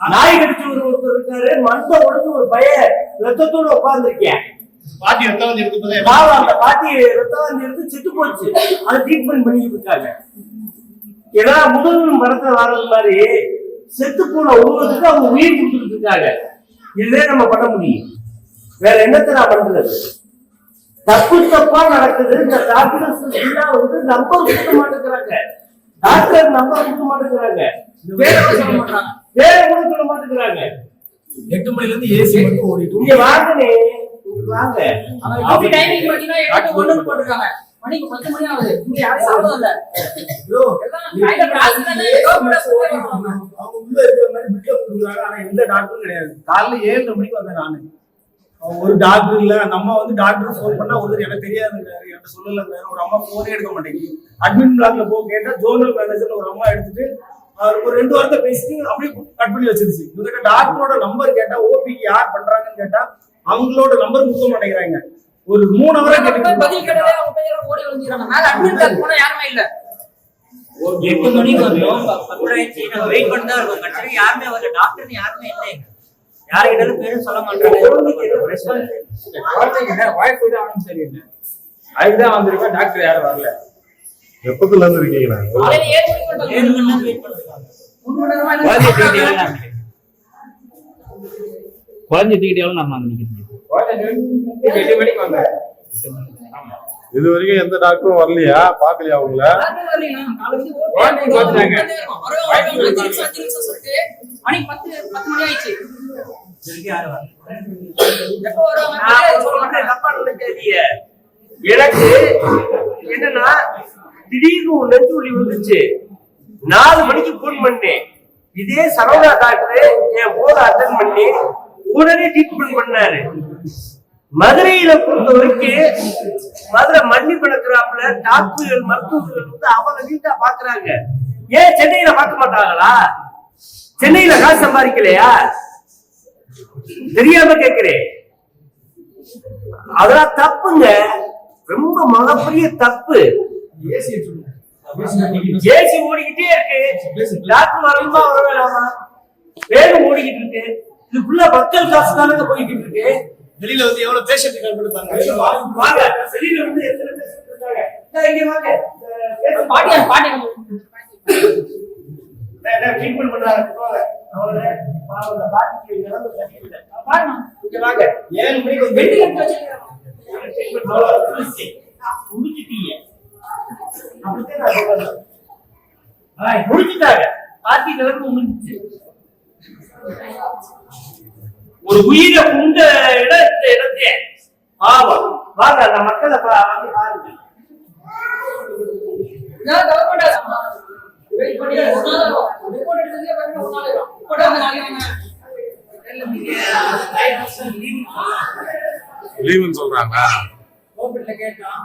நாய் கடிச்சு ஒரு ஒருத்தர் இருக்காரு மண்ட உடச்சு ஒரு பைய ரத்தத்தோட உட்கார்ந்துருக்கேன். பாட்டி ரத்தம் வந்து இருக்கும்போதே பாவம் அந்த பாட்டி ரத்தம் வந்து எடுத்து செத்து போச்சு. அதை ட்ரீட்மெண்ட் பண்ணிட்டு இருக்காங்க. ஏன்னா முதல் மரத்துல வர்றது மாதிரி செத்து போன உருவத்துக்கு அவங்க உயிர் கொடுத்துட்டு இருக்காங்க. இதே நம்ம பண்ண முடியும். வேற என்னத்தை நான் பண்றது? தப்பு தப்பா நடக்குது. இந்த டாக்டர்ஸ் எல்லாம் வந்து நம்பர் கொடுக்க மாட்டேங்கிறாங்க. டாக்டர் நம்பர் கொடுக்க மாட்டேங்கிறாங்க. வேற வேற கூட சொல்ல மாட்டேங்கிறாங்க. எட்டு மணில இருந்து ஏசி மட்டும் ஓடிட்டு இங்க வாங்கனே வாங்க. அப்படி டைமிங் பாத்தீங்கன்னா எட்டு ஒண்ணுன்னு போட்டிருக்காங்க. மணிக்கு பத்து மணி ஆகுது. இங்க யாரும் சாப்பிடவும் இல்ல. bro, எல்லாம் கையில காசு இல்லைன்னா ஏதோ கூட சொல்லுவாங்க. அவங்க உள்ள இருக்கிற மாதிரி பிக்கப் கொடுக்குறாங்க. ஆனா எந்த டாக்டரும் கிடையாது. காலைல ஏழரை மணிக்கு வந்தேன் நானு. அவங்க ஒரு டாக்டர் இல்ல. அந்த அம்மா வந்து டாக்டர் ஃபோன் பண்ணா ஒருத்தர் எனக்கு தெரியாதுங்கிறாரு என்கிட்ட சொல்லலங்கிறாரு ஒரு அம்மா போனே எடுக்க மாட்டேங்குது. அட்மின் பிளாக்ல போ கேட்டா ஜோனல் மேனேஜர் ஒரு அம்மா எடுத்துட்டு ஒரு ரெண்டு வாரத்தை பேசிட்டு அப்படியே கட் பண்ணி வச்சிருச்சு. இவங்கிட்ட டாக்டரோட நம்பர் கேட்டா ஓபிக்கு யார் பண்றாங்கன்னு கேட்டா அவங்களோட நம்பர் கொடுக்க மாட்டேங்கிறாங்க. ஒரு மூணு ஹவரா அவங்க போய் பதில் கேட்டு கேட்டதே அவங்க பேர் ஓடி வந்துடுறாங்க மேல அட்மிட் கார்டு போனா யாருமே இல்ல. எட்டு மணிக்கு வந்தோம். பத்து ஆயிடுச்சு நாங்க வெயிட் பண்ணி தான் இருக்கோம். கடைசியில் யாருமே வரல. டாக்டர் யாருமே இல்லை யாருக்கிட்டாலும் பேரும் சொல்ல மாட்டாங்க. வாய்ப்பு தான் சரியில்லை அதுதான் வந்திருக்கேன் டாக்டர் யாரும் வரல. எப்பத்துல இருந்து இருக்கீங்க காலையில ஏழு மணிக்கு வந்தாங்க. ஏழு மணி நேரம் வெயிட் பண்ணுறாங்க மூணு மணி நேரமா குழந்தை என்ன தூக்கிட்டு எவ்வளோ குழந்தை தூக்கிட்டு எவ்வளோ நம்ம இது வரைக்கும் எந்த டாக்டரும் வரலையா? பாக்கலையா அவங்கள. எனக்கு என்னன்னா திடீர்னு ஒரு நெஞ்சு வலி வந்துச்சு. நாலு மணிக்கு போன் பண்ணேன். இதே சரவணா டாக்டர் என் போன அட்டன் பண்ணி உடனே ட்ரீட்மெண்ட் பண்ணாரு. மதுரையில பொறுத்த வரைக்கும் மதுரை மண்ணி பணக்கிறாப்புல டாக்டர்கள் மருத்துவர்கள் வந்து அவ்வளவு நீட்டா பாக்குறாங்க. ஏன் சென்னையில பார்க்க மாட்டாங்களா? சென்னையில காசு சம்பாதிக்கலையா? தெரியாம கேக்குறேன். அதெல்லாம் தப்புங்க. ரொம்ப மிகப்பெரிய தப்பு. ஏசி ஓடிக்கிட்டே இருக்கு. டாக்டர் வரணுமா வர வேணாமா? ஓடிக்கிட்டு இருக்கு. இது ஃபுல்லா மக்கள் காசு தானங்க போய்கிட்டு இருக்கு. வெளியில வந்து எவ்வளவு பேஷண்ட் இருக்காங்க வாங்க. வெளியில வந்து எத்தனை பேர் இருக்காங்க? இங்க வாங்க. பாட்டி பாட்டி வந்து- ட்ரீட்மெண்ட் பண்றாங்க. பாருங்க. இங்க வாங்க. ஏழு மணிக்கு வச்சிருக்காங்க. முடிச்சிட்டாங்க. நிலைமை முடிஞ்சிச்சு. ஒரு உயிரை உண்ட இடத்த இடத்தே பாவம் வாங்க அந்த மக்களை பாருங்க. லீவுன்னு சொல்றாங்களா? கேட்டோம்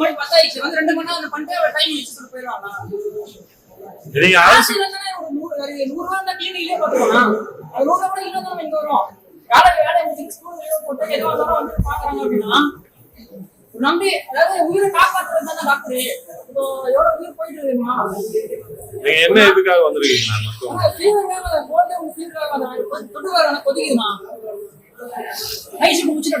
மணி பத்தாயிடுச்சு. வந்து ரெண்டு மணி நேரம் பண்ணிட்டு time முடிச்சு சொல்லிட்டு போயிடுவாங்க. நீங்க ஒரு நூறு ரூபா இருந்தா பார்த்துக்கலாம். அது நூறு கூட நம்ம இங்க வரோம். வேலை வேலை முடிச்சுட்டு school leave போட்டு எதுவா இருந்தாலும் வந்து பார்க்கறாங்க அப்படின்னா, நம்பி அதாவது உயிரை காப்பாத்துறது தானே டாக்டர் இப்போ எவ்வளவு உயிர் போயிட்டு இருக்குமா நீங்க என்ன இதுக்காக வந்திருக்கீங்க மருத்துவம் ஃபீவர் வேணும் போட்டு உங்க ஃபீவர் வேணும் தொட்டு வர கொதிக்குதுமா ஷிஃப்ட் முடிச்சுட்டு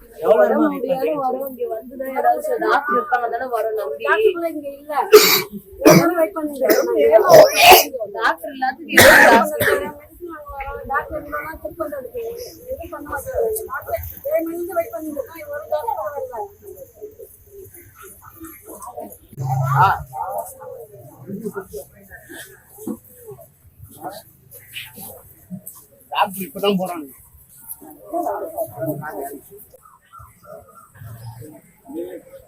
உடம்பு முடியாது வரும் இங்க வந்துதான் டாக்டர் இருப்பாங்க தானே வரும் நம்பி. இங்க இல்ல. வெயிட் இப்பதான் போறாங்க. Yeah.